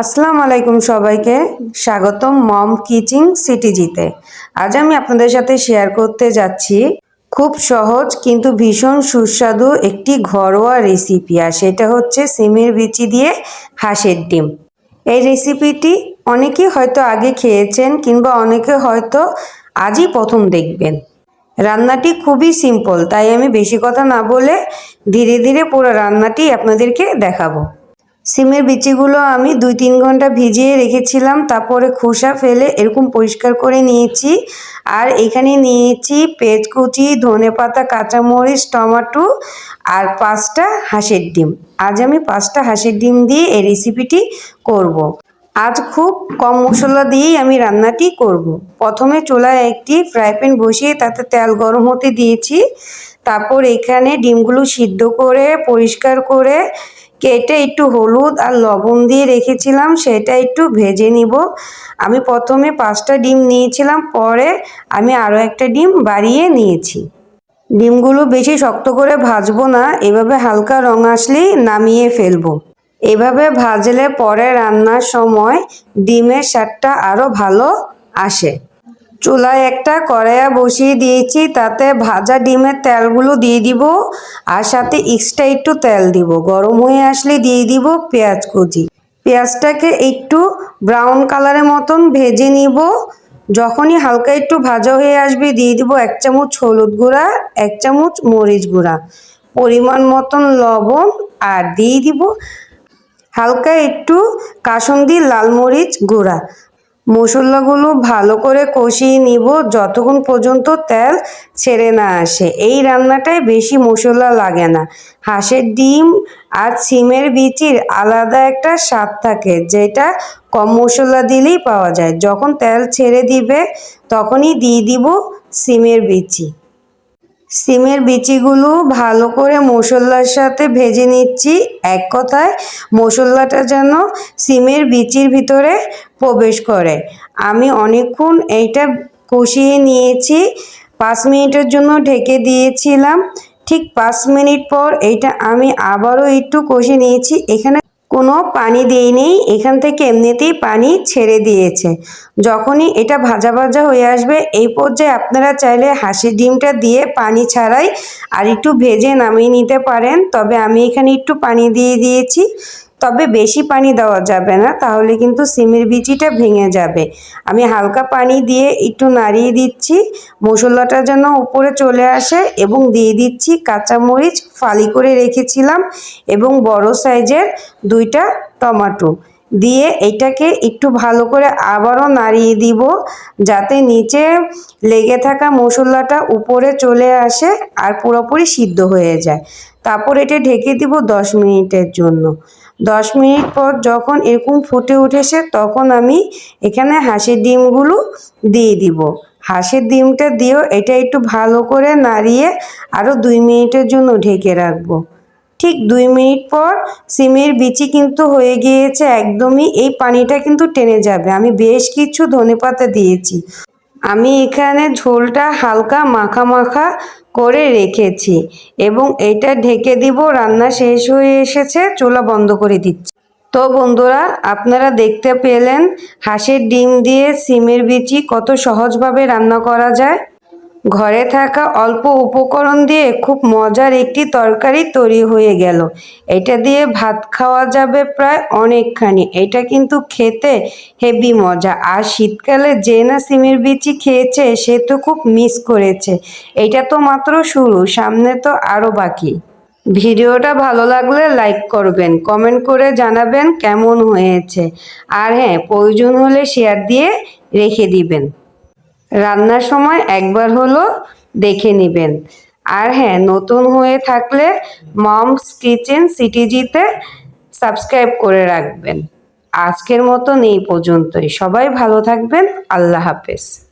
আসসালামু আলাইকুম সবাইকে। স্বাগতম মম কিচিং সিটিজিতে। আজ আমি আপনাদের সাথে শেয়ার করতে যাচ্ছি খুব সহজ কিন্তু ভীষণ সুস্বাদু একটি ঘরোয়া রেসিপি, আর সেটা হচ্ছে সিমের বিচি দিয়ে হাঁসের ডিম। এই রেসিপিটি অনেকেই হয়তো আগে খেয়েছেন কিংবা অনেকে হয়তো আজই প্রথম দেখবেন। রান্নাটি খুবই সিম্পল তাই আমি বেশি কথা না বলে ধীরে ধীরে পুরো রান্নাটি আপনাদেরকে দেখাবো। সিমের বিচিগুলো আমি দুই তিন ঘণ্টা ভিজিয়ে রেখেছিলাম, তারপরে খোসা ফেলে এরকম পরিষ্কার করে নিয়েছি আর এখানে নিয়েছি পেঁয়াজ কুচি ধনে পাতা কাঁচামরিচ, টমাটো আর পাঁচটা হাঁসের ডিম আজ আমি পাঁচটা হাঁসের ডিম দিয়ে এই রেসিপিটি করব। আজ খুব কম মশলা দিয়েই আমি রান্নাটি করব। প্রথমে চুলায় একটি ফ্রাই প্যান বসিয়ে তাতে তেল গরম হতে দিয়েছি তারপর এখানে ডিমগুলো সিদ্ধ করে, পরিষ্কার করে কেটে একটু হলুদ আর লবণ দিয়ে রেখেছিলাম, সেটা একটু ভেজে নিব। আমি প্রথমে পাঁচটা ডিম নিয়েছিলাম, পরে আমি আরও একটা ডিম বাড়িয়ে নিয়েছি। ডিমগুলো বেশি শক্ত করে ভাজবো না, এভাবে হালকা রং আসলেই নামিয়ে ফেলব। এভাবে ভাজলে পরে রান্নার সময় ডিমের স্বাদটা আরও ভালো আসে। চুলায় একটা কড়াইয়া বসিয়ে দিয়েছি, তাতে ভাজা ডিমের তেলগুলো দিয়ে দিব আর সাথে এক্সট্রা একটু তেল দিব। গরম হয়ে আসলে দিয়ে দিব পেঁয়াজ কুচি। পেঁয়াজটাকে একটু ব্রাউন কালারের মতন ভেজে নিব। যখনই হালকা একটু ভাজা হয়ে আসবে, দিয়ে দিব এক চামচ হলুদ গুঁড়া, এক চামচ মরিচ গুঁড়া। পরিমাণ মতন লবণ আর দিয়ে দিব হালকা একটু কাসন্দি লাল মরিচ গুঁড়া। মশলাগুলো ভালো করে কষিয়ে নিব। যতক্ষণ পর্যন্ত তেল ছেড়ে না আসে। এই রান্নাটায় বেশি মশলা লাগে না। হাঁসের ডিম আর সিমের বিচির আলাদা একটা স্বাদ থাকে, যেটা কম মশলা দিলেই পাওয়া যায়। যখন তেল ছেড়ে দিবে, তখনই দিয়ে দিব সিমের বিচি। সিমের বিচিগুলো ভালো করে মশলার সাথে ভেজে নিচ্ছি। এক কথায়, মশলাটা যেন সিমের বিচির ভিতরে প্রবেশ করে। আমি অনেকক্ষণ এইটা কষিয়ে নিয়েছি। পাঁচ মিনিটের জন্য ঢেকে দিয়েছিলাম। ঠিক পাঁচ মিনিট পর এইটা আমি আবারও একটু কষে নিয়েছি। এখানে কোনো পানি দিইনি, এখান থেকে এমনিতেই পানি ছেড়ে দিয়েছে। যখনই এটা ভাজা ভাজা হয়ে আসবে, এই পর্যায়ে আপনারা চাইলে হাসির ডিমটা দিয়ে পানি ছাড়াই আর একটু ভেজে নামিয়ে নিতে পারেন। তবে আমি এখানে একটু পানি দিয়ে দিয়েছি। তবে বেশি পানি দেওয়া যাবে না, তাহলে কিন্তু সিমের বিচিটা ভেঙে যাবে। আমি হালকা পানি দিয়ে একটু নাড়িয়ে দিচ্ছি, মশলাটা যেন উপরে চলে আসে এবং দিয়ে দিচ্ছি কাঁচামরিচ ফালি করে রেখেছিলাম এবং বড় সাইজের দুইটা টমাটো। দিয়ে এটাকে একটু ভালো করে আবারও নাড়িয়ে দিব যাতে নিচে লেগে থাকা মশলাটা উপরে চলে আসে আর পুরোপুরি সিদ্ধ হয়ে যায়। তারপর এটা ঢেকে দিব দশ মিনিটের জন্য। দশ মিনিট পর যখন এরকম ফুটে উঠেছে তখন আমি এখানে হাঁসের ডিমগুলো দিয়ে দিব। হাঁসের ডিমটা দিয়েও এটা একটু ভালো করে নাড়িয়ে আরও দুই মিনিটের জন্য ঢেকে রাখব। ঠিক দুই মিনিট পর সিমের বিচি কিন্তু হয়ে গিয়েছে একদমই। এই পানিটা কিন্তু টেনে যাবে। আমি বেশ কিছু ধনেপাতা দিয়েছি। আমি এখানে ঝোলটা হালকা মাখা মাখা করে রেখেছি এবং এটা ঢেকে দিব। রান্না শেষ হয়ে এসেছে। চুলা বন্ধ করে দিচ্ছি। তো বন্ধুরা, আপনারা দেখতে পেলেন হাঁসের ডিম দিয়ে সিমের বিচি কত সহজভাবে রান্না করা যায়। ঘরে থাকা অল্প উপকরণ দিয়ে খুব মজার একটি তরকারি তৈরি হয়ে গেল। এটা দিয়ে ভাত খাওয়া যাবে প্রায় অনেকখানি। এটা কিন্তু খেতে হেভি মজা। আর শীতকালে যে না সিমের বিচি খেয়েছে, সে তো খুব মিস করেছে। এটা তো মাত্র শুরু, সামনে তো আরও বাকি। ভিডিওটা ভালো লাগলে লাইক করবেন, কমেন্ট করে জানাবেন কেমন হয়েছে। আর হ্যাঁ প্রয়োজন হলে শেয়ার দিয়ে রেখে দিবেন। রান্নার সময় একবার হলো দেখে নেবেন। আর হ্যাঁ নতুন হয়ে থাকলে মমস কিচেন সিটিজিতে সাবস্ক্রাইব করে রাখবেন। আজকের মতো নেই পর্যন্তই। সবাই ভালো থাকবেন। আল্লাহ হাফেজ।